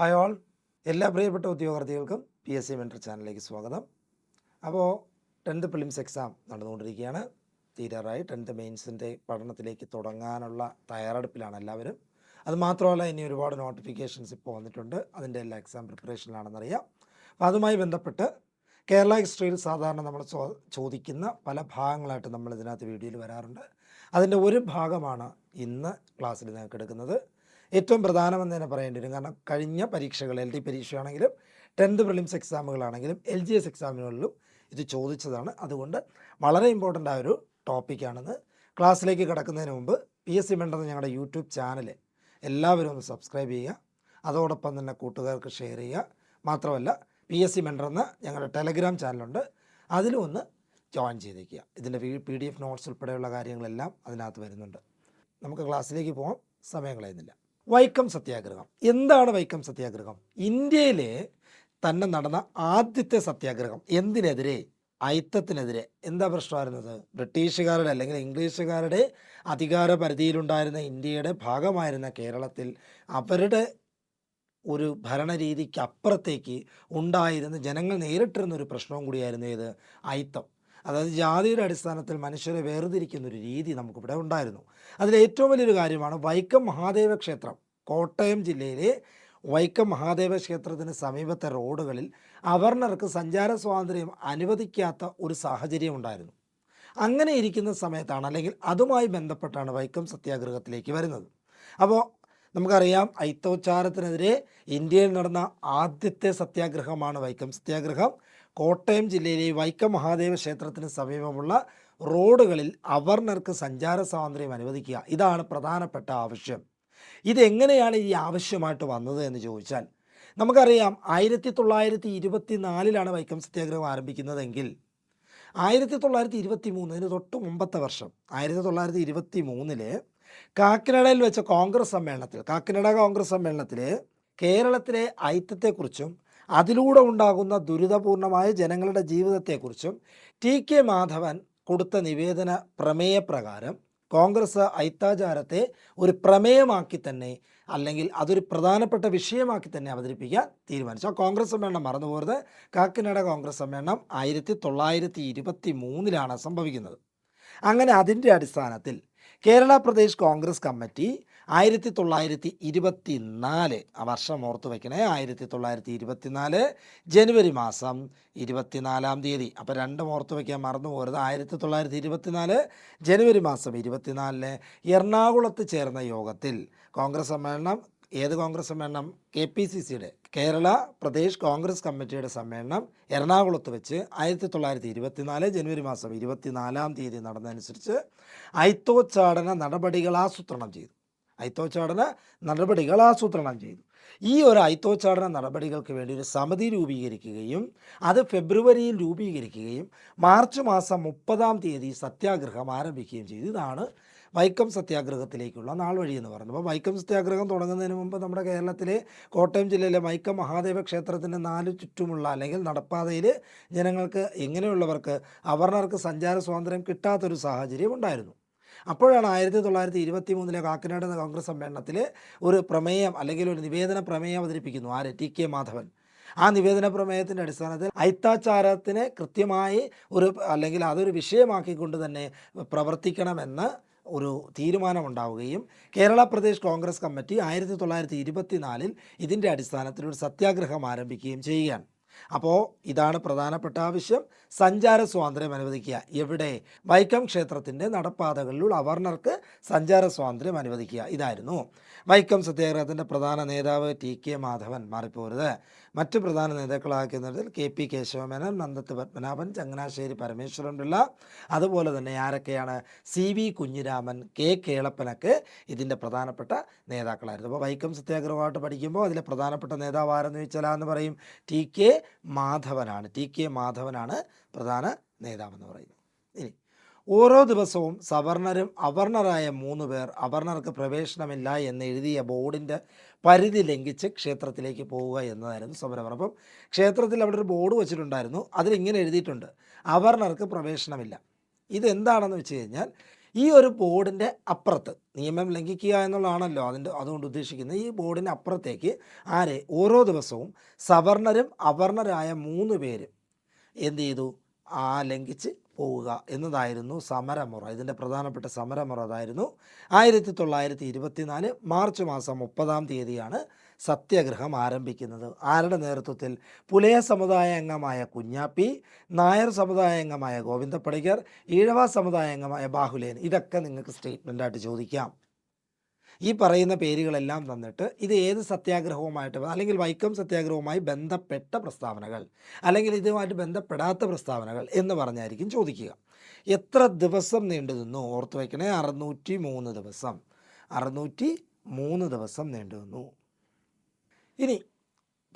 Hi all എല്ലാ പ്രിയപ്പെട്ട ഉദ്യോഗാർത്ഥികൾക്കും പി എസ് സി മെന്റർ ചാനലിലേക്ക് സ്വാഗതം. അപ്പോൾ ടെൻത്ത് പ്രിലിംസ് എക്സാം നടന്നുകൊണ്ടിരിക്കുകയാണ്. തീരാറായി. ടെൻത്ത് മെയിൻസിന്റെ പഠനത്തിലേക്ക് തുടങ്ങാനുള്ള തയ്യാറെടുപ്പിലാണ് എല്ലാവരും. അതുമാത്രമല്ല ഇനി ഒരുപാട് നോട്ടിഫിക്കേഷൻസ് ഇപ്പോൾ വന്നിട്ടുണ്ട്. അതിന്റെ എല്ലാ എക്സാം പ്രിപ്പറേഷനിലാണെന്നറിയാം അപ്പോൾ അതുമായി ബന്ധപ്പെട്ട് കേരള ഹിസ്റ്ററിയിൽ സാധാരണ നമ്മൾ ചോദിക്കുന്ന പല ഭാഗങ്ങളായിട്ട് നമ്മൾ ഇതിനകത്ത് വീഡിയോയിൽ വരാറുണ്ട്. അതിന്റെ ഒരു ഭാഗമാണ് ഇന്ന് ക്ലാസ്സിൽ നിങ്ങൾക്ക് എടുക്കുന്നത് ഏറ്റവും പ്രധാനമെന്ന് തന്നെ പറയേണ്ടി വരും. കാരണം കഴിഞ്ഞ പരീക്ഷകൾ എൽ ഡി പരീക്ഷയാണെങ്കിലും ടെൻത്ത് പ്രിലിംസ് എക്സാമുകളാണെങ്കിലും എൽ ജി എസ് എക്സാമുകളിലും ഇത് ചോദിച്ചതാണ്. അതുകൊണ്ട് വളരെ ഇമ്പോർട്ടന്റ് ആയ ഒരു ടോപ്പിക്കാണെന്ന് ക്ലാസ്സിലേക്ക് കിടക്കുന്നതിന് മുമ്പ് പി എസ് സി മെന്റർ ഞങ്ങളുടെ യൂട്യൂബ് ചാനൽ എല്ലാവരും ഒന്ന് സബ്സ്ക്രൈബ് ചെയ്യുക. അതോടൊപ്പം തന്നെ കൂട്ടുകാർക്ക് ഷെയർ ചെയ്യുക. മാത്രമല്ല പി എസ് സി എന്ന ഞങ്ങളുടെ ടെലഗ്രാം ചാനലുണ്ട് അതിലും ഒന്ന് ജോയിൻ ചെയ്തേക്കുക. ഇതിന്റെ പി ഡി എഫ് നോട്ട്സ് ഉൾപ്പെടെയുള്ള കാര്യങ്ങളെല്ലാം അതിനകത്ത് വരുന്നുണ്ട്. നമുക്ക് ക്ലാസ്സിലേക്ക് പോകാം സമയം കളയുന്നില്ല. വൈക്കം സത്യാഗ്രഹം. എന്താണ് വൈക്കം സത്യാഗ്രഹം? ഇന്ത്യയിലെ തന്നെ നടന്ന ആദ്യത്തെ സത്യാഗ്രഹം എന്തിനെതിരെ? അയിത്തത്തിനെതിരെ. എന്താ പ്രശ്നമായിരുന്നത് ബ്രിട്ടീഷുകാരുടെ അല്ലെങ്കിൽ ഇംഗ്ലീഷുകാരുടെ അധികാര പരിധിയിലുണ്ടായിരുന്ന ഇന്ത്യയുടെ ഭാഗമായിരുന്ന കേരളത്തിൽ അവരുടെ ഒരു ഭരണരീതിക്ക് അപ്പുറത്തേക്ക് ഉണ്ടായിരുന്ന ജനങ്ങൾ നേരിട്ടിരുന്ന ഒരു പ്രശ്നവും കൂടിയായിരുന്നു ഇത്. അയിത്തം. അതായത് ജാതിയുടെ അടിസ്ഥാനത്തിൽ മനുഷ്യരെ വേർതിരിക്കുന്ന ഒരു രീതി നമുക്കിവിടെ ഉണ്ടായിരുന്നു. അതിൽ ഏറ്റവും വലിയൊരു കാര്യമാണ് വൈക്കം മഹാദേവ ക്ഷേത്രം. കോട്ടയം ജില്ലയിലെ വൈക്കം മഹാദേവ ക്ഷേത്രത്തിന് സമീപത്തെ റോഡുകളിൽ അവർണർക്ക് സഞ്ചാര സ്വാതന്ത്ര്യം അനുവദിക്കാത്ത ഒരു സാഹചര്യം ഉണ്ടായിരുന്നു. അങ്ങനെ ഇരിക്കുന്ന സമയത്താണ് അല്ലെങ്കിൽ അതുമായി ബന്ധപ്പെട്ടാണ് വൈക്കം സത്യാഗ്രഹത്തിലേക്ക് വരുന്നത്. അപ്പോൾ നമുക്കറിയാം ഐത്തോച്ചാരത്തിനെതിരെ ഇന്ത്യയിൽ നടന്ന ആദ്യത്തെ സത്യാഗ്രഹമാണ് വൈക്കം സത്യാഗ്രഹം. കോട്ടയം ജില്ലയിലെ വൈക്കം മഹാദേവ ക്ഷേത്രത്തിന് സമീപമുള്ള റോഡുകളിൽ അവർണർക്ക് സഞ്ചാര സ്വാതന്ത്ര്യം അനുവദിക്കുക. ഇതാണ് പ്രധാനപ്പെട്ട ആവശ്യം. ഇതെങ്ങനെയാണ് ഈ ആവശ്യമായിട്ട് വന്നത് എന്ന് ചോദിച്ചാൽ നമുക്കറിയാം ആയിരത്തി തൊള്ളായിരത്തി ഇരുപത്തി നാലിലാണ് വൈക്കം സത്യാഗ്രഹം ആരംഭിക്കുന്നതെങ്കിൽ ആയിരത്തി തൊള്ളായിരത്തി ഇരുപത്തി മൂന്നിന് തൊട്ട് മുമ്പത്തെ വർഷം ആയിരത്തി തൊള്ളായിരത്തി ഇരുപത്തി മൂന്നിൽ കാക്കിനഡയിൽ വെച്ച കോൺഗ്രസ് സമ്മേളനത്തിൽ കാക്കനാട കോൺഗ്രസ് സമ്മേളനത്തിൽ കേരളത്തിലെ ഐക്യത്തെക്കുറിച്ചും അതിലൂടെ ഉണ്ടാകുന്ന ദുരിതപൂർണമായ ജനങ്ങളുടെ ജീവിതത്തെക്കുറിച്ചും ടി കെ മാധവൻ കൊടുത്ത നിവേദന പ്രമേയപ്രകാരം കോൺഗ്രസ് ഐത്താചാരത്തെ ഒരു പ്രമേയമാക്കി തന്നെ അല്ലെങ്കിൽ അതൊരു പ്രധാനപ്പെട്ട വിഷയമാക്കി തന്നെ അവതരിപ്പിക്കാൻ തീരുമാനിച്ചു. ആ കോൺഗ്രസ് സമ്മേളനം മറന്നുപോകരുത് കാക്കിനട കോൺഗ്രസ് സമ്മേളനം ആയിരത്തി തൊള്ളായിരത്തി ഇരുപത്തി മൂന്നിലാണ് സംഭവിക്കുന്നത്. അങ്ങനെ അതിന്റെ അടിസ്ഥാനത്തിൽ കേരള പ്രദേശ് കോൺഗ്രസ് കമ്മിറ്റി ആയിരത്തി തൊള്ളായിരത്തി ഇരുപത്തി നാല് ആ വർഷം ഓർത്ത് വയ്ക്കണേ ആയിരത്തി തൊള്ളായിരത്തി ഇരുപത്തിനാല് ജനുവരി മാസം ഇരുപത്തിനാലാം തീയതി. അപ്പോൾ രണ്ടും ഓർത്ത് വയ്ക്കാൻ മറന്നു പോകരുത്. ആയിരത്തി തൊള്ളായിരത്തി ഇരുപത്തിനാല് ജനുവരി മാസം ഇരുപത്തിനാലിന് എറണാകുളത്ത് ചേർന്ന യോഗത്തിൽ കോൺഗ്രസ് സമ്മേളനം ഏത് കോൺഗ്രസ് സമ്മേളനം? കെ പി സി സിയുടെ കേരള പ്രദേശ് കോൺഗ്രസ് കമ്മിറ്റിയുടെ സമ്മേളനം എറണാകുളത്ത് വെച്ച് ആയിരത്തി തൊള്ളായിരത്തി ഇരുപത്തിനാല് ജനുവരി മാസം ഇരുപത്തിനാലാം തീയതി നടന്നതനുസരിച്ച് ഐത്തോച്ചാടന നടപടികൾ ആസൂത്രണം ചെയ്തു. ഐത്തോച്ചാടന നടപടികൾ ആസൂത്രണം ചെയ്തു. ഈ ഒരു ഐത്തോച്ചാടന നടപടികൾക്ക് വേണ്ടി ഒരു സമിതി രൂപീകരിക്കുകയും അത് ഫെബ്രുവരിയിൽ രൂപീകരിക്കുകയും മാർച്ച് മാസം മുപ്പതാം തീയതി സത്യാഗ്രഹം ആരംഭിക്കുകയും ചെയ്തു. ഇതാണ് വൈക്കം സത്യാഗ്രഹത്തിലേക്കുള്ള നാൾ വഴി എന്ന് പറയുന്നത്. അപ്പോൾ വൈക്കം സത്യാഗ്രഹം തുടങ്ങുന്നതിന് മുമ്പ് നമ്മുടെ കേരളത്തിലെ കോട്ടയം ജില്ലയിലെ വൈക്കം മഹാദേവ ക്ഷേത്രത്തിന്റെ നാല് ചുറ്റുമുള്ള അല്ലെങ്കിൽ നടപ്പാതയിൽ ജനങ്ങൾക്ക് ഇങ്ങനെയുള്ളവർക്ക് അവർണർക്ക് സഞ്ചാര സ്വാതന്ത്ര്യം കിട്ടാത്തൊരു സാഹചര്യം ഉണ്ടായിരുന്നു. അപ്പോഴാണ് ആയിരത്തി തൊള്ളായിരത്തി ഇരുപത്തി മൂന്നിലെ കാക്കനാട് എന്ന കോൺഗ്രസ് സമ്മേളനത്തിൽ ഒരു പ്രമേയം അല്ലെങ്കിൽ ഒരു നിവേദന പ്രമേയം അവതരിപ്പിക്കുന്നു. ആര്? ടി. കെ. മാധവൻ. ആ നിവേദന പ്രമേയത്തിന്റെ അടിസ്ഥാനത്തിൽ അയിത്താചാരത്തിന് കൃത്യമായി ഒരു അല്ലെങ്കിൽ അതൊരു വിഷയമാക്കിക്കൊണ്ട് തന്നെ പ്രവർത്തിക്കണമെന്ന് ഒരു തീരുമാനമുണ്ടാവുകയും കേരള പ്രദേശ് കോൺഗ്രസ് കമ്മിറ്റി ആയിരത്തി തൊള്ളായിരത്തി ഇരുപത്തിനാലിൽ ഇതിന്റെ അടിസ്ഥാനത്തിൽ ഒരു സത്യാഗ്രഹം ആരംഭിക്കുകയും ചെയ്യുകയാണ്. അപ്പോൾ ഇതാണ് പ്രധാനപ്പെട്ട ആവശ്യം സഞ്ചാര സ്വാതന്ത്ര്യം അനുവദിക്കുക. എവിടെ? വൈക്കം ക്ഷേത്രത്തിന്റെ നടപ്പാതകളിലുള്ള അവർണർക്ക് സഞ്ചാര സ്വാതന്ത്ര്യം അനുവദിക്കുക. ഇതായിരുന്നു വൈക്കം സത്യാഗ്രഹത്തിന്റെ പ്രധാന നേതാവ് ടി കെ മാധവൻ മാറിപ്പോരുത്. മറ്റ് പ്രധാന നേതാക്കളാക്കുന്നതിൽ കെ പി കേശവമേനോൻ നന്ദത്ത് പത്മനാഭൻ ചങ്ങനാശ്ശേരി പരമേശ്വരൻ പിള്ള അതുപോലെ തന്നെ ആരൊക്കെയാണ്? സി വി കുഞ്ഞിരാമൻ കെ കേളപ്പനൊക്കെ ഇതിന്റെ പ്രധാനപ്പെട്ട നേതാക്കളായിരുന്നു. അപ്പോൾ വൈക്കം സത്യാഗ്രഹമായിട്ട് പഠിക്കുമ്പോൾ അതിലെ പ്രധാനപ്പെട്ട നേതാവ് ആരെന്ന് ചോദിച്ചാൽ എന്ന് പറയും. ടി കെ മാധവനാണ്. ടി കെ മാധവനാണ് പ്രധാന നേതാവെന്ന് പറയുന്നത്. ഇനി ഓരോ ദിവസവും സവർണരും അവർണരായ മൂന്ന് പേർ അവർണർക്ക് പ്രവേശനമില്ല എന്ന് എഴുതിയ ബോർഡിന്റെ പരിധി ലംഘിച്ച് ക്ഷേത്രത്തിലേക്ക് പോവുക എന്നതായിരുന്നു സമരം അപ്പം ക്ഷേത്രത്തിൽ അവിടെ ഒരു ബോർഡ് വെച്ചിട്ടുണ്ടായിരുന്നു. അതിലിങ്ങനെ എഴുതിയിട്ടുണ്ട് അവർണർക്ക് പ്രവേശനമില്ല. ഇതെന്താണെന്ന് വെച്ച് കഴിഞ്ഞാൽ ഈ ഒരു ബോർഡിന്റെ അപ്പുറത്ത് നിയമം ലംഘിക്കുക എന്നുള്ളതാണല്ലോ അതിന്റെ അതുകൊണ്ട് ഉദ്ദേശിക്കുന്നത്. ഈ ബോർഡിന്റെ അപ്പുറത്തേക്ക് ആരെ? ഓരോ ദിവസവും സവർണരും അവർണരായ മൂന്ന് പേരും എന്ത് ചെയ്തു? ലംഘിച്ച് പോവുക എന്നതായിരുന്നു സമരമുറ. ഇതിന്റെ പ്രധാനപ്പെട്ട സമരമുറ അതായിരുന്നു ആയിരത്തി തൊള്ളായിരത്തി ഇരുപത്തിനാല് മാർച്ച് മാസം മുപ്പതാം തീയതിയാണ് സത്യാഗ്രഹം ആരംഭിക്കുന്നത്. ആരുടെ നേതൃത്വത്തിൽ? പുലയ സമുദായ അംഗമായ കുഞ്ഞാപ്പി നായർ സമുദായ അംഗമായ ഗോവിന്ദപ്പടിക്കർ ഈഴവ സമുദായ അംഗമായ ബാഹുലേൻ. ഇതൊക്കെ നിങ്ങൾക്ക് സ്റ്റേറ്റ്മെന്റായിട്ട് ചോദിക്കാം. ഈ പറയുന്ന പേരുകളെല്ലാം തന്നിട്ട് ഇത് ഏത് സത്യാഗ്രഹവുമായിട്ട് അല്ലെങ്കിൽ വൈക്കം സത്യാഗ്രഹവുമായി ബന്ധപ്പെട്ട പ്രസ്താവനകൾ അല്ലെങ്കിൽ ഇതുമായിട്ട് ബന്ധപ്പെടാത്ത പ്രസ്താവനകൾ എന്ന് പറഞ്ഞായിരിക്കും ചോദിക്കുക. എത്ര ദിവസം നീണ്ടു നിന്നു? ഓർത്ത് വയ്ക്കണേ അറുന്നൂറ്റി മൂന്ന് ദിവസം. അറുന്നൂറ്റി മൂന്ന് ദിവസം നീണ്ടു നിന്നു. ഇനി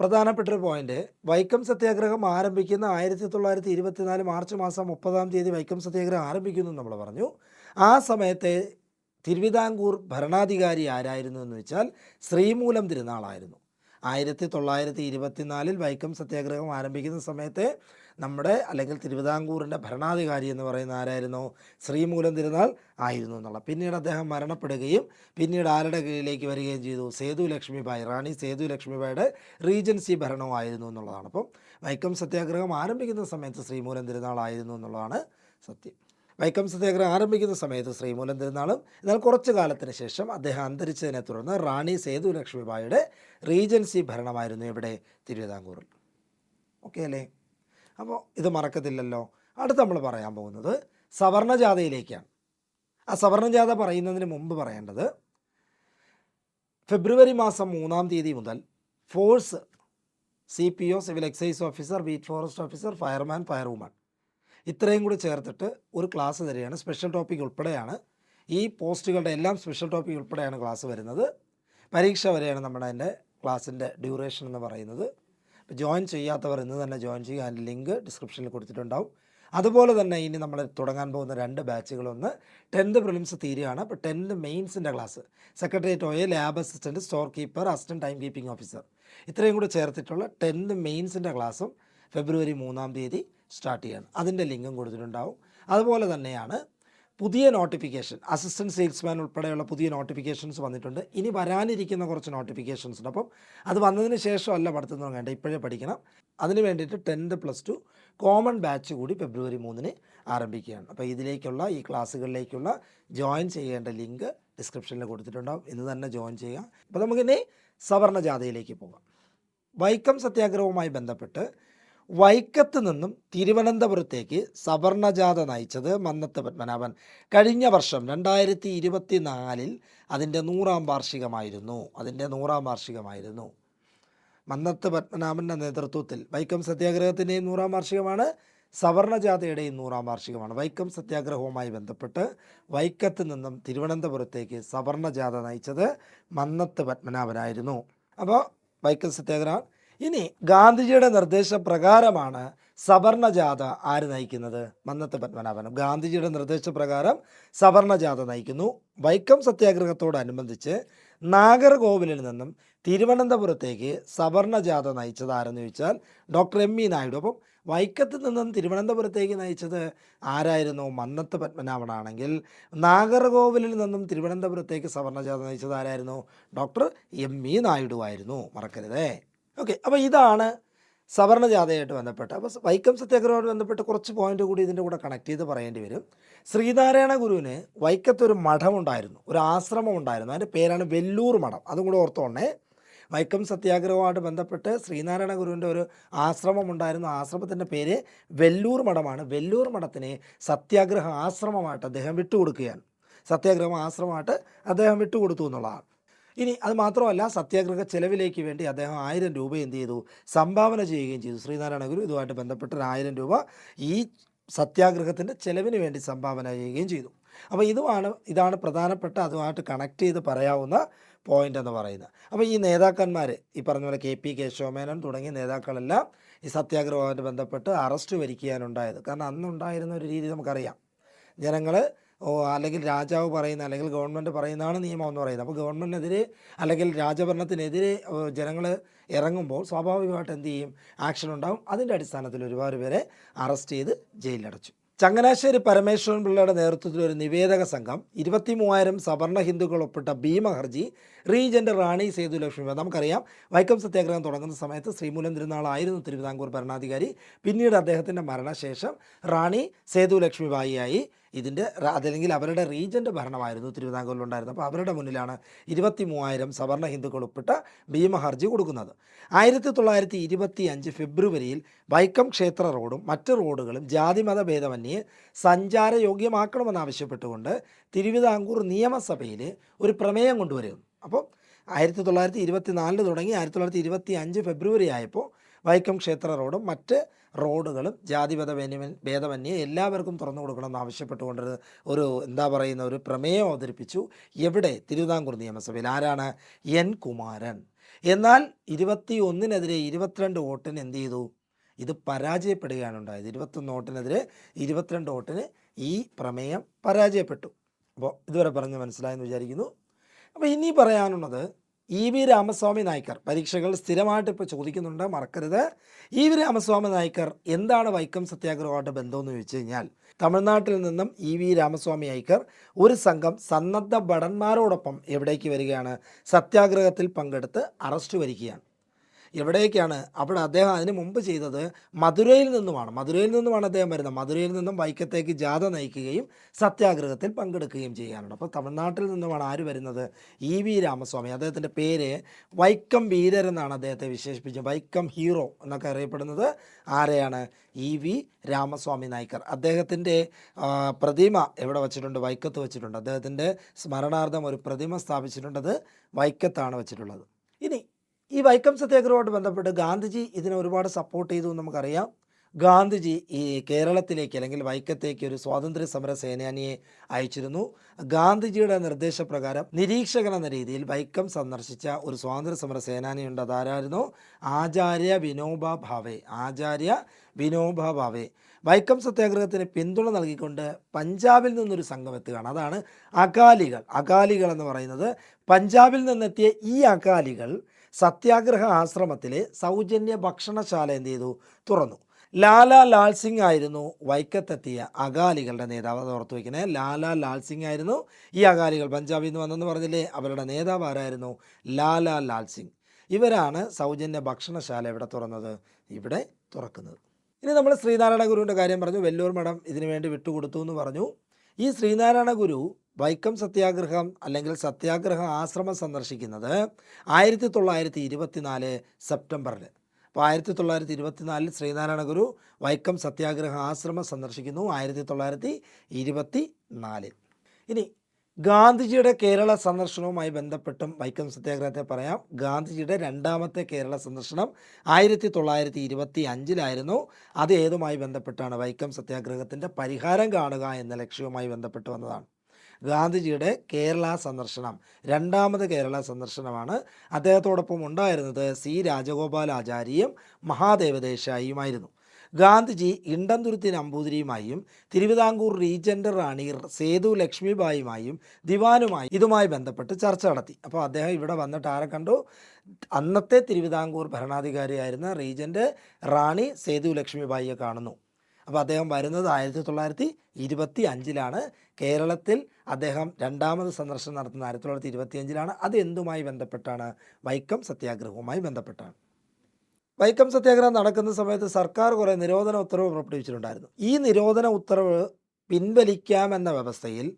പ്രധാനപ്പെട്ടൊരു പോയിന്റ്. വൈക്കം സത്യാഗ്രഹം ആരംഭിക്കുന്ന ആയിരത്തി തൊള്ളായിരത്തി ഇരുപത്തിനാല് മാർച്ച് മാസം മുപ്പതാം തീയതി വൈക്കം സത്യാഗ്രഹം ആരംഭിക്കുന്നു നമ്മൾ പറഞ്ഞു. ആ സമയത്തെ തിരുവിതാംകൂർ ഭരണാധികാരി ആരായിരുന്നു എന്ന് വെച്ചാൽ ശ്രീമൂലം തിരുനാളായിരുന്നു. ആയിരത്തി തൊള്ളായിരത്തി ഇരുപത്തിനാലിൽ വൈക്കം സത്യാഗ്രഹം ആരംഭിക്കുന്ന സമയത്ത് നമ്മുടെ അല്ലെങ്കിൽ തിരുവിതാംകൂറിന്റെ ഭരണാധികാരി എന്ന് പറയുന്ന ആരായിരുന്നു? ശ്രീമൂലം തിരുനാൾ ആയിരുന്നു എന്നുള്ള. പിന്നീട് അദ്ദേഹം മരണപ്പെടുകയും പിന്നീട് ആരുടെ കീഴിലേക്ക് വരികയും ചെയ്തു? സേതു ലക്ഷ്മിബായി റാണി സേതു ലക്ഷ്മിബായിയുടെ റീജൻസി ഭരണമായിരുന്നു എന്നുള്ളതാണ്. അപ്പം വൈക്കം സത്യാഗ്രഹം ആരംഭിക്കുന്ന സമയത്ത് ശ്രീമൂലം തിരുനാളായിരുന്നു എന്നുള്ളതാണ് സത്യം. വൈക്കം സത്യാഗ്രഹം ആരംഭിക്കുന്ന സമയത്ത് ശ്രീമൂലം തിരുനാളും എന്നാൽ കുറച്ചു കാലത്തിന് ശേഷം അദ്ദേഹം അന്തരിച്ചതിനെ തുടർന്ന് റാണി സേതു ലക്ഷ്മിബായിയുടെ റീജൻസി ഭരണമായിരുന്നു ഇവിടെ തിരുവിതാംകൂറിൽ. ഓക്കെ അല്ലേ? അപ്പോൾ ഇത് മറക്കത്തില്ലല്ലോ. അടുത്ത് നമ്മൾ പറയാൻ പോകുന്നത് സവർണജാഥയിലേക്കാണ്. ആ സവർണജാഥ പറയുന്നതിന് മുമ്പ് പറയേണ്ടത് ഫെബ്രുവരി മാസം മൂന്നാം തീയതി മുതൽ force C P O civil excise officer beat forest officer fireman fire woman ഇത്രയും കൂടി ചേർത്തിട്ട് ഒരു ക്ലാസ് തരികയാണ്. സ്പെഷ്യൽ ടോപ്പിക് ഉൾപ്പെടെയാണ്. ഈ പോസ്റ്റുകളുടെ എല്ലാം സ്പെഷ്യൽ ടോപ്പിക് ഉൾപ്പെടെയാണ് ക്ലാസ് വരുന്നത്. പരീക്ഷ വരെയാണ് നമ്മുടെ അതിന്റെ ക്ലാസ്സിന്റെ ഡ്യൂറേഷൻ എന്ന് പറയുന്നത്. ജോയിൻ ചെയ്യാത്തവർ ഇന്ന് തന്നെ ജോയിൻ ചെയ്യുക. അതിന്റെ ലിങ്ക് ഡിസ്ക്രിപ്ഷനിൽ കൊടുത്തിട്ടുണ്ടാവും. അതുപോലെ തന്നെ ഇനി നമ്മൾ തുടങ്ങാൻ പോകുന്ന രണ്ട് ബാച്ചുകളൊന്ന് ടെൻത്ത് പ്രിലിംസ് തീരുകയാണ്. അപ്പോൾ ടെൻത്ത് മെയിൻസിന്റെ class secretariat ഒയെ lab assistant store keeper assistant time keeping officer ഇത്രയും കൂടി ചേർത്തിട്ടുള്ള ടെൻത്ത് മെയിൻസിന്റെ ക്ലാസ്സും ഫെബ്രുവരി മൂന്നാം തീയതി സ്റ്റാർട്ട് ചെയ്യണം. അതിന്റെ ലിങ്കും കൊടുത്തിട്ടുണ്ടാവും. അതുപോലെ തന്നെയാണ് പുതിയ നോട്ടിഫിക്കേഷൻ അസിസ്റ്റന്റ് സെയിൽസ്മാൻ ഉൾപ്പെടെയുള്ള പുതിയ നോട്ടിഫിക്കേഷൻസ് വന്നിട്ടുണ്ട്. ഇനി വരാനിരിക്കുന്ന കുറച്ച് നോട്ടിഫിക്കേഷൻസ് ഉണ്ട്. അപ്പം അത് വന്നതിന് ശേഷമല്ല പഠിത്തം തുടങ്ങേണ്ട ഇപ്പോഴേ പഠിക്കണം. അതിന് വേണ്ടിയിട്ട് tenth plus two common batch കൂടി ഫെബ്രുവരി മൂന്നിന് ആരംഭിക്കുകയാണ്. അപ്പോൾ ഇതിലേക്കുള്ള ഈ ക്ലാസ്സുകളിലേക്കുള്ള ജോയിൻ ചെയ്യേണ്ട ലിങ്ക് ഡിസ്ക്രിപ്ഷനിൽ കൊടുത്തിട്ടുണ്ടാവും. ഇന്ന് തന്നെ ജോയിൻ ചെയ്യുക. അപ്പോൾ നമുക്കിനി സവർണ ജാഥയിലേക്ക് പോകാം. വൈക്കം സത്യാഗ്രഹവുമായി ബന്ധപ്പെട്ട് വൈക്കത്ത് നിന്നും തിരുവനന്തപുരത്തേക്ക് സവർണജാഥ നയിച്ചത് മന്നത്ത് പത്മനാഭൻ. കഴിഞ്ഞ വർഷം രണ്ടായിരത്തി ഇരുപത്തി നാലിൽ അതിന്റെ നൂറാം വാർഷികമായിരുന്നു. അതിന്റെ നൂറാം വാർഷികമായിരുന്നു. മന്നത്ത് പത്മനാഭന്റെ നേതൃത്വത്തിൽ വൈക്കം സത്യാഗ്രഹത്തിന്റെയും നൂറാം വാർഷികമാണ് സവർണജാഥയുടെയും നൂറാം വാർഷികമാണ്. വൈക്കം സത്യാഗ്രഹവുമായി ബന്ധപ്പെട്ട് വൈക്കത്ത് നിന്നും തിരുവനന്തപുരത്തേക്ക് സവർണജാഥ നയിച്ചത് മന്നത്ത് പത്മനാഭനായിരുന്നു. അപ്പോൾ വൈക്കം സത്യാഗ്രഹം ഇനി ഗാന്ധിജിയുടെ നിർദ്ദേശപ്രകാരമാണ് സവർണജാഥ ആര് നയിക്കുന്നത്? മന്നത്ത് പത്മനാഭനം. ഗാന്ധിജിയുടെ നിർദ്ദേശപ്രകാരം സവർണജാഥ നയിക്കുന്നു. വൈക്കം സത്യാഗ്രഹത്തോടനുബന്ധിച്ച് നാഗർകോവിലിൽ നിന്നും തിരുവനന്തപുരത്തേക്ക് സവർണജാഥ നയിച്ചത് ആരെന്ന് ചോദിച്ചാൽ ഡോക്ടർ എം ഇ നായിഡു. അപ്പം വൈക്കത്ത് നിന്നും തിരുവനന്തപുരത്തേക്ക് നയിച്ചത് ആരായിരുന്നു? മന്നത്ത് പത്മനാഭനാണെങ്കിൽ നാഗർകോവിലിൽ നിന്നും തിരുവനന്തപുരത്തേക്ക് സവർണജാഥ നയിച്ചത് ആരായിരുന്നു? ഡോക്ടർ എം ഇ നായിഡു ആയിരുന്നു. മറക്കരുതേ. ഓക്കെ അപ്പോൾ ഇതാണ് സവർണ ജാഥയായിട്ട് ബന്ധപ്പെട്ട് അപ്പോൾ വൈക്കം സത്യാഗ്രഹമായിട്ട് ബന്ധപ്പെട്ട് കുറച്ച് പോയിന്റ് കൂടി ഇതിന്റെ കൂടെ കണക്ട് ചെയ്ത് പറയേണ്ടി വരും. ശ്രീനാരായണ ഗുരുവിന് വൈക്കത്തൊരു മഠമുണ്ടായിരുന്നു ഒരു ആശ്രമം ഉണ്ടായിരുന്നു അതിന്റെ പേരാണ് വെല്ലൂർ മഠം. അതും കൂടെ ഓർത്തോണേ വൈക്കം സത്യാഗ്രഹവുമായിട്ട് ബന്ധപ്പെട്ട് ശ്രീനാരായണ ഗുരുവിന്റെ ഒരു ആശ്രമം ഉണ്ടായിരുന്നു ആശ്രമത്തിന്റെ പേര് വെല്ലൂർ മഠമാണ്. വെല്ലൂർ മഠത്തിനെ സത്യാഗ്രഹ ആശ്രമമായിട്ട് അദ്ദേഹം വിട്ടുകൊടുക്കുകയാണ്. സത്യാഗ്രഹം ആശ്രമമായിട്ട് അദ്ദേഹം വിട്ടുകൊടുത്തു എന്നുള്ളതാണ്. ഇനി അത് മാത്രമല്ല സത്യാഗ്രഹ ചെലവിലേക്ക് വേണ്ടി അദ്ദേഹം ആയിരം രൂപ എന്ത് ചെയ്തു? സംഭാവന ചെയ്യുകയും ചെയ്തു. ശ്രീനാരായണ ഗുരു ഇതുമായിട്ട് ബന്ധപ്പെട്ട ഒരു ആയിരം രൂപ ഈ സത്യാഗ്രഹത്തിന്റെ ചെലവിന് വേണ്ടി സംഭാവന ചെയ്യുകയും ചെയ്തു. അപ്പോൾ ഇതുമാണ് ഇതാണ് പ്രധാനപ്പെട്ട അതുമായിട്ട് കണക്ട് ചെയ്ത് പറയാവുന്ന പോയിന്റ് എന്ന് പറയുന്നത്. അപ്പോൾ ഈ നേതാക്കന്മാർ ഈ പറഞ്ഞ പോലെ കെ പി കേശവമേനോൻ തുടങ്ങിയ നേതാക്കളെല്ലാം ഈ സത്യാഗ്രഹവുമായിട്ട് ബന്ധപ്പെട്ട് അറസ്റ്റ് വരിക്കാനുണ്ടായത് കാരണം അന്നുണ്ടായിരുന്ന ഒരു രീതി നമുക്കറിയാം. ജനങ്ങൾ ഓ അല്ലെങ്കിൽ രാജാവ് പറയുന്ന അല്ലെങ്കിൽ ഗവൺമെന്റ് പറയുന്നതാണ് നിയമം എന്ന് പറയുന്നത്. അപ്പോൾ ഗവൺമെന്റിനെതിരെ അല്ലെങ്കിൽ രാജഭരണത്തിനെതിരെ ജനങ്ങൾ ഇറങ്ങുമ്പോൾ സ്വാഭാവികമായിട്ട് എന്ത് ചെയ്യും? ആക്ഷൻ ഉണ്ടാവും. അതിന്റെ അടിസ്ഥാനത്തിൽ ഒരുപാട് പേരെ അറസ്റ്റ് ചെയ്ത് ജയിലിലടച്ചു. ചങ്ങനാശ്ശേരി പരമേശ്വരൻ പിള്ളയുടെ നേതൃത്വത്തിൽ ഒരു നിവേദക സംഘം ഇരുപത്തി മൂവായിരം സവർണ ഹിന്ദുക്കൾ ഒപ്പിട്ട ഭീമ ഹർജി റീജന്റ് റാണി സേതു ലക്ഷ്മി. നമുക്കറിയാം വൈക്കം സത്യാഗ്രഹം തുടങ്ങുന്ന സമയത്ത് ശ്രീമൂലം തിരുനാളായിരുന്നു തിരുവിതാംകൂർ ഭരണാധികാരി. പിന്നീട് അദ്ദേഹത്തിന്റെ മരണശേഷം റാണി സേതു ലക്ഷ്മിബായിയായി ഇതിന്റെ അതല്ലെങ്കിൽ അവരുടെ റീജന്റ് ഭരണമായിരുന്നു തിരുവിതാംകൂറിലുണ്ടായിരുന്നത്. അപ്പോൾ അവരുടെ മുന്നിലാണ് ഇരുപത്തി മൂവായിരം സവർണ ഹിന്ദുക്കൾ ഒപ്പിട്ട ഭീമ ഹർജി കൊടുക്കുന്നത്. ആയിരത്തി തൊള്ളായിരത്തി ഇരുപത്തി അഞ്ച് ഫെബ്രുവരിയിൽ വൈക്കം ക്ഷേത്ര റോഡും മറ്റ് റോഡുകളും ജാതിമത ഭേദമന്യേ സഞ്ചാരയോഗ്യമാക്കണമെന്നാവശ്യപ്പെട്ടുകൊണ്ട് തിരുവിതാംകൂർ നിയമസഭയിൽ ഒരു പ്രമേയം കൊണ്ടുവരുന്നു. അപ്പോൾ ആയിരത്തി തൊള്ളായിരത്തി ഇരുപത്തി നാലിന് തുടങ്ങി ആയിരത്തി തൊള്ളായിരത്തി ഇരുപത്തി അഞ്ച് ഫെബ്രുവരി ആയപ്പോൾ വൈക്കം ക്ഷേത്ര റോഡും മറ്റ് റോഡുകളും ജാതിപത ഭേദമ- ഭേദമന്യേ എല്ലാവർക്കും തുറന്നു കൊടുക്കണമെന്ന് ആവശ്യപ്പെട്ടുകൊണ്ട് ഒരു എന്താ പറയുന്ന ഒരു പ്രമേയം അവതരിപ്പിച്ചു. എവിടെ? തിരുവിതാംകൂർ നിയമസഭയിൽ. ആരാണ്? എൻ കുമാരൻ. എന്നാൽ ഇരുപത്തി ഒന്നിനെതിരെ ഇരുപത്തിരണ്ട് വോട്ടിന് എന്ത് ചെയ്തു? ഇത് പരാജയപ്പെടുകയാണ് ഉണ്ടായത്. ഇരുപത്തൊന്ന് വോട്ടിനെതിരെ ഇരുപത്തിരണ്ട് വോട്ടിന് ഈ പ്രമേയം പരാജയപ്പെട്ടു. അപ്പോൾ ഇതുവരെ പറഞ്ഞ് മനസ്സിലായെന്ന് വിചാരിക്കുന്നു. അപ്പോൾ ഇനി പറയാനുള്ളത് ഇ വി രാമസ്വാമി നായ്ക്കർ. പരീക്ഷകൾ സ്ഥിരമായിട്ട് ഇപ്പോൾ ചോദിക്കുന്നുണ്ട്. മറക്കരുത്. ഇ വി രാമസ്വാമി നായ്ക്കർ എന്താണ് വൈക്കം സത്യാഗ്രഹമായിട്ട് ബന്ധമെന്ന് ചോദിച്ചു കഴിഞ്ഞാൽ തമിഴ്നാട്ടിൽ നിന്നും ഇ വി രാമസ്വാമി നായ്ക്കർ ഒരു സംഘം സന്നദ്ധ ഭടന്മാരോടൊപ്പം എവിടേക്ക് വരികയാണ്? സത്യാഗ്രഹത്തിൽ പങ്കെടുത്ത് അറസ്റ്റ് വരികയാണ്. എവിടേക്കാണ്? അവിടെ അദ്ദേഹം അതിന് മുമ്പ് ചെയ്തത് മധുരയിൽ നിന്നുമാണ്. മധുരയിൽ നിന്നുമാണ് അദ്ദേഹം വരുന്നത്. മധുരയിൽ നിന്നും വൈക്കത്തേക്ക് ജാഥ നയിക്കുകയും സത്യാഗ്രഹത്തിൽ പങ്കെടുക്കുകയും ചെയ്യാനുണ്ട് അപ്പോൾ തമിഴ്നാട്ടിൽ നിന്നുമാണ് ആര് വരുന്നത്? E V Ramaswamy. അദ്ദേഹത്തിന്റെ പേര് വൈക്കം വീരൻ എന്നാണ് അദ്ദേഹത്തെ വിശേഷിപ്പിച്ചത്. വൈക്കം ഹീറോ എന്നൊക്കെ അറിയപ്പെടുന്നത് ആരെയാണ്? E V Ramaswamy Naicker. അദ്ദേഹത്തിന്റെ പ്രതിമ എവിടെ വച്ചിട്ടുണ്ട്? വൈക്കത്ത് വെച്ചിട്ടുണ്ട്. അദ്ദേഹത്തിന്റെ സ്മരണാർത്ഥം ഒരു പ്രതിമ സ്ഥാപിച്ചിട്ടുണ്ടത് വൈക്കത്താണ് വെച്ചിട്ടുള്ളത്. ഇനി ഈ വൈക്കം സത്യാഗ്രഹവുമായിട്ട് ബന്ധപ്പെട്ട് ഗാന്ധിജി ഇതിനെ ഒരുപാട് സപ്പോർട്ട് ചെയ്തു എന്ന് നമുക്കറിയാം. ഗാന്ധിജി ഈ കേരളത്തിലേക്ക് അല്ലെങ്കിൽ വൈക്കത്തേക്ക് ഒരു സ്വാതന്ത്ര്യ സമര സേനാനിയെ അയച്ചിരുന്നു. ഗാന്ധിജിയുടെ നിർദ്ദേശപ്രകാരം നിരീക്ഷകൻ എന്ന രീതിയിൽ വൈക്കം സന്ദർശിച്ച ഒരു സ്വാതന്ത്ര്യ സമര സേനാനിയുണ്ട്. അതാരായിരുന്നു? ആചാര്യ വിനോബ ഭാവെ. ആചാര്യ വിനോബ ഭാവെ. വൈക്കം സത്യാഗ്രഹത്തിന് പിന്തുണ നൽകിക്കൊണ്ട് പഞ്ചാബിൽ നിന്നൊരു സംഘം എത്തുകയാണ് അതാണ് അകാലികൾ. അകാലികൾ എന്ന് പറയുന്നത് പഞ്ചാബിൽ നിന്നെത്തിയ ഈ അകാലികൾ സത്യാഗ്രഹ ആശ്രമത്തിലെ സൗജന്യ ഭക്ഷണശാല എന്ത് ചെയ്തു? തുറന്നു. ലാലാ ലാൽ സിംഗ് ആയിരുന്നു വൈക്കത്തെത്തിയ അകാലികളുടെ നേതാവ്. അത് ഓർത്തു വയ്ക്കുന്നത് ലാല ലാൽ സിംഗ് ആയിരുന്നു ഈ അകാലികൾ. പഞ്ചാബിൽ നിന്ന് വന്നെന്ന് പറഞ്ഞില്ലേ? അവരുടെ നേതാവ് ആരായിരുന്നു? ലാല ലാൽ സിംഗ്. ഇവരാണ് സൗജന്യ ഭക്ഷണശാല ഇവിടെ തുറന്നത്? ഇവിടെ തുറക്കുന്നത്. ഇനി നമ്മൾ ശ്രീനാരായണ ഗുരുവിന്റെ കാര്യം പറഞ്ഞു. വെല്ലൂർ മഠം ഇതിനു വേണ്ടി വിട്ടുകൊടുത്തു എന്ന് പറഞ്ഞു. ഈ ശ്രീനാരായണ ഗുരു വൈക്കം സത്യാഗ്രഹം അല്ലെങ്കിൽ സത്യാഗ്രഹ ആശ്രമം സന്ദർശിക്കുന്നത് ആയിരത്തി തൊള്ളായിരത്തി ഇരുപത്തിനാല് സെപ്റ്റംബറിൽ അപ്പോൾ ആയിരത്തി തൊള്ളായിരത്തി ഇരുപത്തിനാലിൽ ശ്രീനാരായണ ഗുരു വൈക്കം സത്യാഗ്രഹ ആശ്രമം സന്ദർശിക്കുന്നു ആയിരത്തി തൊള്ളായിരത്തി ഇരുപത്തി നാലിൽ ഇനി ഗാന്ധിജിയുടെ കേരള സന്ദർശനവുമായി ബന്ധപ്പെട്ടും വൈക്കം സത്യാഗ്രഹത്തെ പറയാം. ഗാന്ധിജിയുടെ രണ്ടാമത്തെ കേരള സന്ദർശനം ആയിരത്തി തൊള്ളായിരത്തി ഇരുപത്തി അഞ്ചിലായിരുന്നു. അത് ഏതുമായി ബന്ധപ്പെട്ടാണ്? വൈക്കം സത്യാഗ്രഹത്തിന്റെ പരിഹാരം കാണുക എന്ന ലക്ഷ്യവുമായി ബന്ധപ്പെട്ട് വന്നതാണ്. ഗാന്ധിജിയുടെ കേരള സന്ദർശനം രണ്ടാമത് കേരള സന്ദർശനമാണ്. അദ്ദേഹത്തോടൊപ്പം ഉണ്ടായിരുന്നത് സി രാജഗോപാലാചാര്യയും മഹാദേവദേശായിയുമായിരുന്നു ഗാന്ധിജി ഇണ്ടന്തുരുത്തി നമ്പൂതിരിയുമായും തിരുവിതാംകൂർ റീജന്റ് റാണി സേതു ലക്ഷ്മിബായിയുമായും ദിവാനുമായി ഇതുമായി ബന്ധപ്പെട്ട് ചർച്ച നടത്തി. അപ്പോൾ അദ്ദേഹം ഇവിടെ വന്നിട്ട് ആരെ കണ്ടു? അന്നത്തെ തിരുവിതാംകൂർ ഭരണാധികാരിയായിരുന്ന റീജന്റ് റാണി സേതു ലക്ഷ്മിബായിയെ കാണുന്നു. അപ്പോൾ അദ്ദേഹം വരുന്നത് ആയിരത്തി തൊള്ളായിരത്തി ഇരുപത്തി അഞ്ചിലാണ് കേരളത്തിൽ അദ്ദേഹം രണ്ടാമത് സന്ദർശനം നടത്തുന്ന ആയിരത്തി തൊള്ളായിരത്തി ഇരുപത്തി അഞ്ചിലാണ് അത് എന്തുമായി ബന്ധപ്പെട്ടാണ്? വൈക്കം സത്യാഗ്രഹവുമായി ബന്ധപ്പെട്ടാണ്. വൈക്കം സത്യാഗ്രഹം നടക്കുന്ന സമയത്ത് സർക്കാർ കുറേ നിരോധന ഉത്തരവ് പുറപ്പെടുവിച്ചിട്ടുണ്ടായിരുന്നു. ഈ നിരോധന ഉത്തരവ് പിൻവലിക്കാമെന്ന വ്യവസ്ഥയിൽ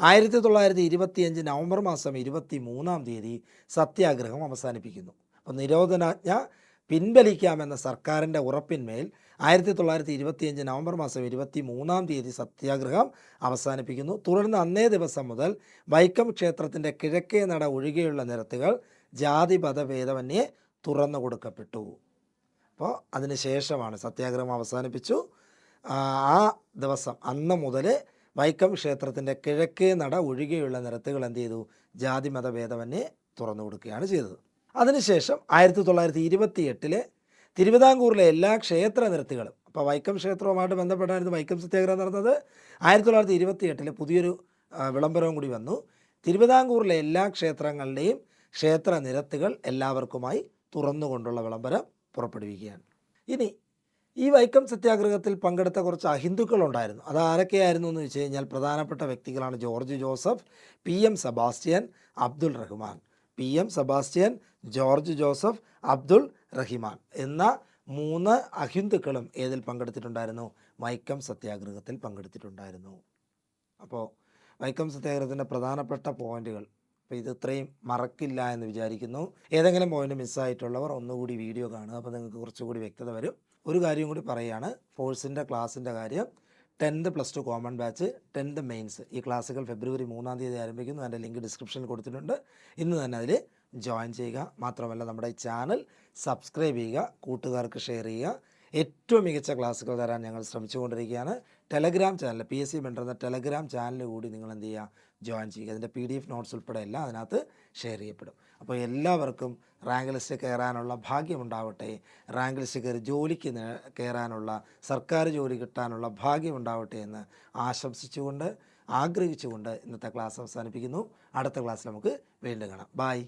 ആയിരത്തി തൊള്ളായിരത്തി ഇരുപത്തിയഞ്ച് നവംബർ മാസം ഇരുപത്തി മൂന്നാം തീയതി സത്യാഗ്രഹം അവസാനിപ്പിക്കുന്നു. അപ്പോൾ നിരോധനാജ്ഞ പിൻവലിക്കാമെന്ന സർക്കാരിന്റെ ഉറപ്പിന്മേൽ ആയിരത്തി തൊള്ളായിരത്തി ഇരുപത്തിയഞ്ച് നവംബർ മാസം ഇരുപത്തി മൂന്നാം തീയതി സത്യാഗ്രഹം അവസാനിപ്പിക്കുന്നു. തുടർന്ന് അന്നേ ദിവസം മുതൽ വൈക്കം ക്ഷേത്രത്തിന്റെ കിഴക്കേ നട ഒഴികെയുള്ള നിരത്തുകൾ ജാതിപഥ ഭേദമന്യേ തുറന്നു കൊടുക്കപ്പെട്ടു അപ്പോൾ അതിന് ശേഷമാണ് സത്യാഗ്രഹം അവസാനിപ്പിച്ചു. ആ ദിവസം അന്ന് മുതൽ വൈക്കം ക്ഷേത്രത്തിന്റെ കിഴക്കേ നട ഒഴികെയുള്ള നിരത്തുകൾ എന്ത് ചെയ്തു? ജാതി മതഭേദമന്യേ തുറന്നു കൊടുക്കുകയാണ് ചെയ്തത്. അതിനുശേഷം ആയിരത്തി തൊള്ളായിരത്തി ഇരുപത്തി എട്ടിലെ തിരുവിതാംകൂറിലെ എല്ലാ ക്ഷേത്ര നിരത്തുകളും അപ്പോൾ വൈക്കം ക്ഷേത്രവുമായിട്ട് ബന്ധപ്പെട്ടായിരുന്നു വൈക്കം സത്യാഗ്രഹം നടന്നത്. ആയിരത്തി തൊള്ളായിരത്തി ഇരുപത്തി എട്ടിലെ പുതിയൊരു വിളംബരവും കൂടി വന്നു. തിരുവിതാംകൂറിലെ എല്ലാ ക്ഷേത്രങ്ങളുടെയും ക്ഷേത്ര നിരത്തുകൾ എല്ലാവർക്കുമായി തുറന്നുകൊണ്ടുള്ള വിളംബരം പുറപ്പെടുവിക്കുകയാണ്. ഇനി ഈ വൈക്കം സത്യാഗ്രഹത്തിൽ പങ്കെടുത്ത കുറച്ച് അഹിന്ദുക്കളുണ്ടായിരുന്നു. അത് ആരൊക്കെയായിരുന്നു എന്ന് വെച്ച് കഴിഞ്ഞാൽ പ്രധാനപ്പെട്ട വ്യക്തികളാണ് George Joseph P M Sebastian Abdul Rahman. P M Sebastian George Joseph Abdul Rahiman എന്ന മൂന്ന് അഹിന്ദുക്കളും ഏതിൽ പങ്കെടുത്തിട്ടുണ്ടായിരുന്നു? വൈക്കം സത്യാഗ്രഹത്തിൽ പങ്കെടുത്തിട്ടുണ്ടായിരുന്നു. അപ്പോൾ വൈക്കം സത്യാഗ്രഹത്തിന്റെ പ്രധാനപ്പെട്ട പോയിന്റുകൾ അപ്പോൾ ഇത് ഇത്രയും മറക്കില്ല എന്ന് വിചാരിക്കുന്നു. ഏതെങ്കിലും പോയിന്റ് മിസ്സായിട്ടുള്ളവർ ഒന്നുകൂടി വീഡിയോ കാണുക. അപ്പോൾ നിങ്ങൾക്ക് കുറച്ചുകൂടി വ്യക്തത വരും. ഒരു കാര്യം കൂടി പറയുകയാണ്. ഫോഴ്സിന്റെ ക്ലാസ്സിന്റെ കാര്യം. Tenth plus two common batch tenth mains ഈ ക്ലാസ്സുകൾ ഫെബ്രുവരി മൂന്നാം തീയതി ആരംഭിക്കുന്നു. അതിന്റെ ലിങ്ക് ഡിസ്ക്രിപ്ഷനിൽ കൊടുത്തിട്ടുണ്ട്. ഇന്ന് തന്നെ അതിൽ ജോയിൻ ചെയ്യുക. മാത്രമല്ല നമ്മുടെ ചാനൽ സബ്സ്ക്രൈബ് ചെയ്യുക. കൂട്ടുകാർക്ക് ഷെയർ ചെയ്യുക. ഏറ്റവും മികച്ച ക്ലാസ്സുകൾ തരാൻ ഞങ്ങൾ ശ്രമിച്ചുകൊണ്ടിരിക്കുകയാണ്. Telegram channel P S C mentor എന്ന ടെലഗ്രാം ചാനൽ കൂടി നിങ്ങൾ എന്ത് ചെയ്യുക? ജോയിൻ ചെയ്യുക. അതിന്റെ പി ഡി എഫ് നോട്ട്സ് ഉൾപ്പെടെ എല്ലാം അതിനകത്ത് ഷെയർ ചെയ്യപ്പെടും. അപ്പോൾ എല്ലാവർക്കും റാങ്ക് ലിസ്റ്റ് കയറാനുള്ള ഭാഗ്യമുണ്ടാവട്ടെ റാങ്ക് ലിസ്റ്റ് കയറി ജോലിക്ക് കയറാനുള്ള സർക്കാർ ജോലി കിട്ടാനുള്ള ഭാഗ്യമുണ്ടാവട്ടെ എന്ന് ആശംസിച്ചുകൊണ്ട് ആഗ്രഹിച്ചുകൊണ്ട് ഇന്നത്തെ ക്ലാസ് അവസാനിപ്പിക്കുന്നു. അടുത്ത ക്ലാസ്സിൽ നമുക്ക് വീണ്ടും കാണാം. ബായ്